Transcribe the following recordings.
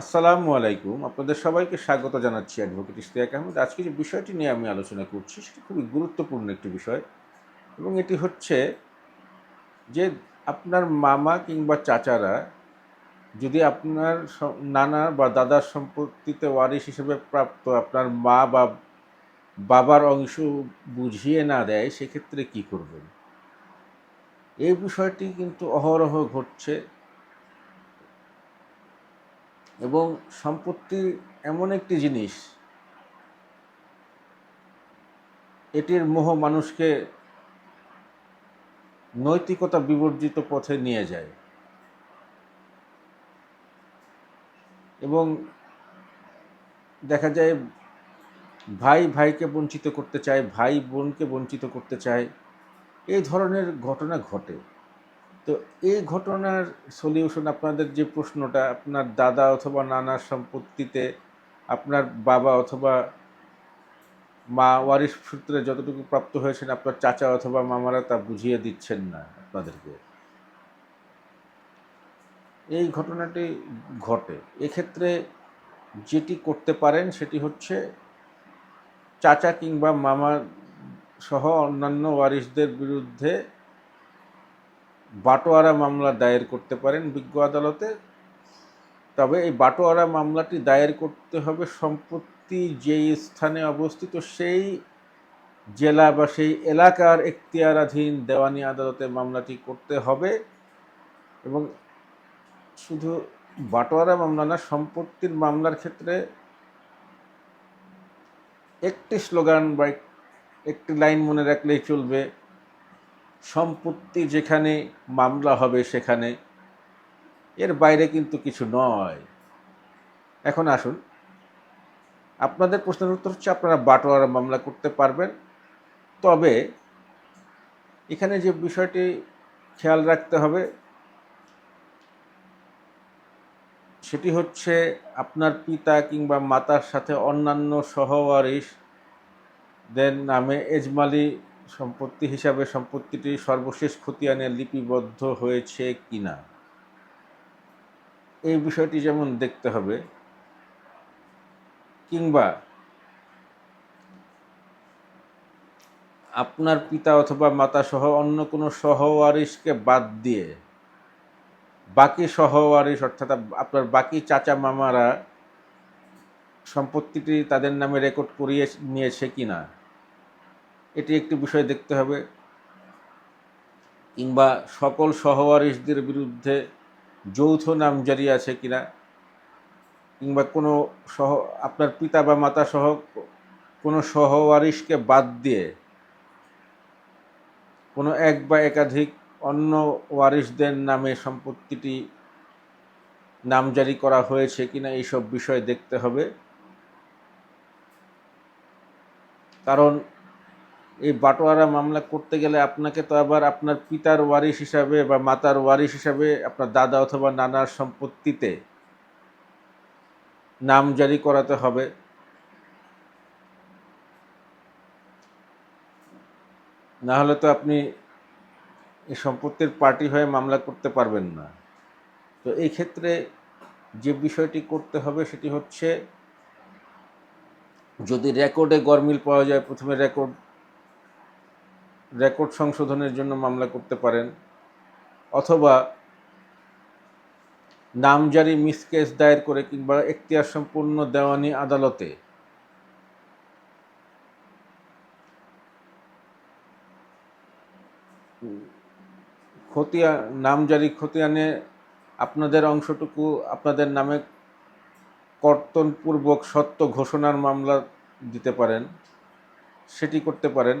আসসালামু আলাইকুম। আপনাদের সবাইকে স্বাগত জানাচ্ছি অ্যাডভোকেট ইশতিয়াক আহমেদ। আজকে যে বিষয়টি নিয়ে আমি আলোচনা করছি, সেটি খুবই গুরুত্বপূর্ণ একটি বিষয় এবং এটি হচ্ছে যে আপনার মামা কিংবা চাচারা যদি আপনার নানা বা দাদার সম্পত্তিতে ওয়ারিশ হিসেবে প্রাপ্ত আপনার মা বা বাবার অংশ বুঝিয়ে না দেয়, সেক্ষেত্রে কি করবেন? এই বিষয়টি কিন্তু অহরহ ঘটছে। এবং সম্পত্তি এমন একটি জিনিস, এটির মোহ মানুষকে নৈতিকতা বিবর্জিত পথে নিয়ে যায়। এবং দেখা যায়, ভাই ভাইকে বঞ্চিত করতে চায়, ভাই বোনকে বঞ্চিত করতে চায়, এই ধরনের ঘটনা ঘটে। তো এই ঘটনার সলিউশন আপনাদের যে প্রশ্নটা, আপনার দাদা অথবা নানার সম্পত্তিতে, আপনার বাবা অথবা মা ওয়ারিশ সূত্রে যতটুকু প্রাপ্ত হয়েছেন, আপনার চাচা অথবা মামারা তা বুঝিয়ে দিচ্ছেন না আপনাদেরকে। এই ঘটনাটি ঘটে। এক্ষেত্রে যেটি করতে পারেন সেটি হচ্ছে চাচা কিংবা মামা সহ অন্যান্য ওয়ারিশদের বিরুদ্ধে বাটোয়ারা মামলা দায়ের করতে পারেন বিজ্ঞ আদালতে। তবে এই বাটোয়ারা মামলাটি দায়ের করতে হবে সম্পত্তি যেই স্থানে অবস্থিত সেই জেলা বা সেই এলাকার এখতিয়ারাধীন দেওয়ানি আদালতে মামলাটি করতে হবে এবং শুধু বাটোয়ারা মামলা না, সম্পত্তির মামলার ক্ষেত্রে একটি স্লোগান বা একটি লাইন মনে রাখলেই চলবে। সম্পত্তি যেখানে মামলা হবে সেখানে, এর বাইরে কিন্তু কিছু নয়। এখন আসুন, আপনাদের প্রশ্নের উত্তর হচ্ছে আপনারা বাটোয়ারা মামলা করতে পারবেন। তবে এখানে যে বিষয়টি খেয়াল রাখতে হবে, সেটি হচ্ছে আপনার পিতা কিংবা মাতার সাথে অন্যান্য সহওয়ারিশ দেন নামে এজমালি সম্পত্তি হিসাবে সম্পত্তিটি সর্বশেষ খতিয়ানে লিপিবদ্ধ হয়েছে কিনা? এই বিষয়টি যেমন দেখতে হবে, কিংবা আপনার পিতা অথবা মাতা সহ অন্য কোনো সহওয়ারিশকে বাদ দিয়ে বাকি সহওয়ারিশ অর্থাৎ আপনার বাকি চাচা মামারা সম্পত্তিটি তাদের নামে রেকর্ড করিয়ে নিয়েছে কিনা? এটি একটি বিষয় দেখতে হবে। কিংবা সকল সহওয়ারিশদের বিরুদ্ধে যৌথ নামজারি আছে কিনা? কিংবা কোনো সহ, আপনার পিতা বা মাতা সহ কোনো সহওয়ারিশকে বাদ দিয়ে কোনো এক বা একাধিক অন্য ওয়ারিশদের নামে সম্পত্তিটি নামজারি করা হয়েছে কিনা এইসব বিষয় দেখতে হবে। কারণ এই বাটোয়ারা মামলা করতে গেলে আপনাকে তো আবার আপনার পিতার ওয়ারিশ হিসাবে বা মাতার ওয়ারিশ হিসাবে আপনার দাদা অথবা নানার সম্পত্তিতে নাম জারি করাতে হবে। না হলে তো আপনি এই সম্পত্তির পার্টি হয়ে মামলা করতে পারবেন না। তো এই ক্ষেত্রে যে বিষয়টি করতে হবে সেটি হচ্ছে, যদি রেকর্ডে গরমিল পাওয়া যায়, প্রথমে রেকর্ড রেকর্ড সংশোধনের জন্য মামলা করতে পারেন, অথবা নামজারি মিসকেস দায়ের করে কিংবা এখতিয়ার সম্পূর্ণ দেওয়ানি আদালতে। খতিয়া নামজারি খতিয়ানে আপনাদের অংশটুকু আপনাদের নামে কর্তনপূর্বক সত্য ঘোষণার মামলা দিতে পারেন, সেটি করতে পারেন।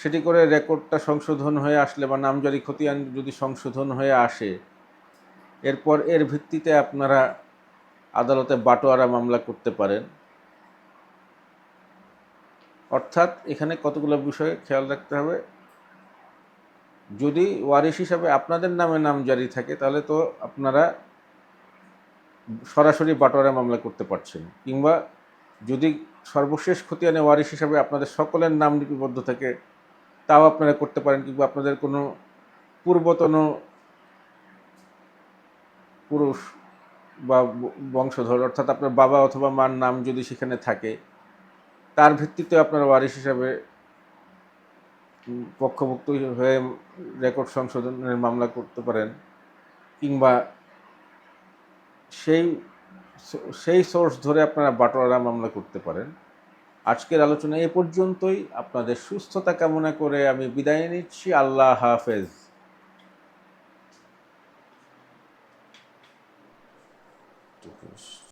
সেটি করে রেকর্ডটা সংশোধন হয়ে আসলে বা নামজারি খতিয়ান যদি সংশোধন হয়ে আসে, এরপর এর ভিত্তিতে আপনারা আদালতে বাটোয়ারা মামলা করতে পারেন। অর্থাৎ এখানে কতগুলো বিষয়ে খেয়াল রাখতে হবে? যদি ওয়ারিশ হিসাবে আপনাদের নামে নাম জারি থাকে, তাহলে তো আপনারা সরাসরি বাটোয়ারা মামলা করতে পারছেন। কিংবা যদি সর্বশেষ খতিয়ানে ওয়ারিশ হিসাবে আপনাদের সকলের নাম লিপিবদ্ধ থাকে তাও আপনারা করতে পারেন কিংবা আপনাদের কোনো পূর্বতন পুরুষ বা বংশধর, অর্থাৎ আপনার বাবা অথবা মার নাম যদি সেখানে থাকে, তার ভিত্তিতে আপনার ওয়ারিশ হিসাবে পক্ষভুক্ত হয়ে রেকর্ড সংশোধনের মামলা করতে পারেন কিংবা সেই সেই সোর্স ধরে আপনারা বাটোয়ারা মামলা করতে পারেন। আজকের আলোচনা এ পর্যন্তই। আপনাদের সুস্থতা কামনা করে আমি বিদায় নিচ্ছি। আল্লাহ হাফেজ।